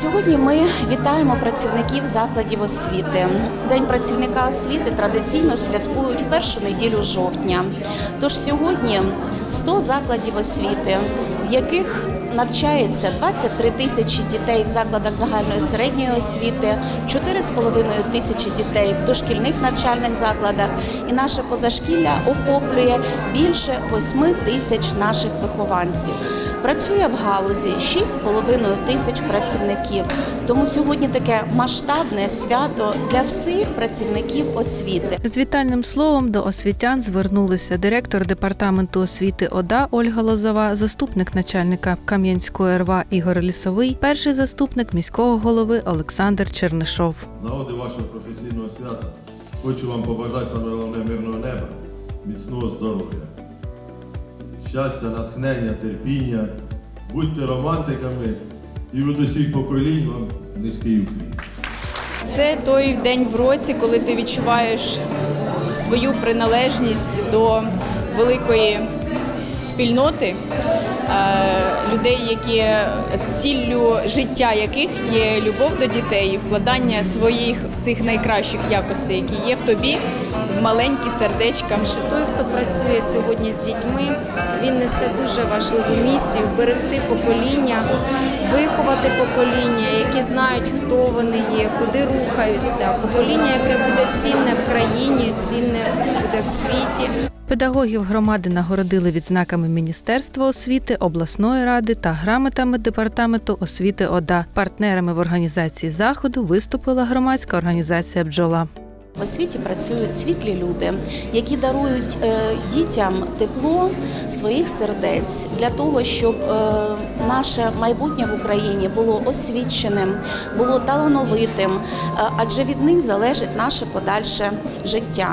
Сьогодні ми вітаємо працівників закладів освіти. День працівника освіти традиційно святкують першу неділю жовтня. Тож сьогодні 100 закладів освіти, в яких навчається 23 тисячі дітей в закладах загальної середньої освіти, 4,5 тисячі дітей в дошкільних навчальних закладах, і наше позашкілля охоплює більше 8 тисяч наших вихованців. Працює в галузі 6,5 тисяч працівників. Тому сьогодні таке масштабне свято для всіх працівників освіти. З вітальним словом до освітян звернулися директор департаменту освіти ОДА Ольга Лозова, заступник начальника Кам'янської РВА Ігор Лісовий, перший заступник міського голови Олександр Чернишов. Нагоди вашого професійного свята хочу вам побажати саме головне мирного неба, міцного здоров'я, щастя, натхнення, терпіння. Будьте романтиками і від усіх поколінь вам низький уклін. Це той день в році, коли ти відчуваєш свою приналежність до великої спільноти е, людей, які ціллю життя яких є любов до дітей вкладання своїх всіх найкращих якостей, які є в тобі, в маленькі сердечка. що той, хто працює сьогодні з дітьми, він несе дуже важливу місію берегти покоління, виховати покоління, які знають, хто вони є, куди рухаються. Покоління, яке буде цінне в країні, цінне буде в світі. Педагогів громади нагородили відзнаками Міністерства освіти, обласної ради та грамотами департаменту освіти ОДА. Партнерами в організації заходу виступила громадська організація Бджола. В освіті працюють світлі люди, які дарують е, дітям тепло своїх сердець для того, щоб е, наше майбутнє в Україні було освіченим, було талановитим, е, адже від них залежить наше подальше життя.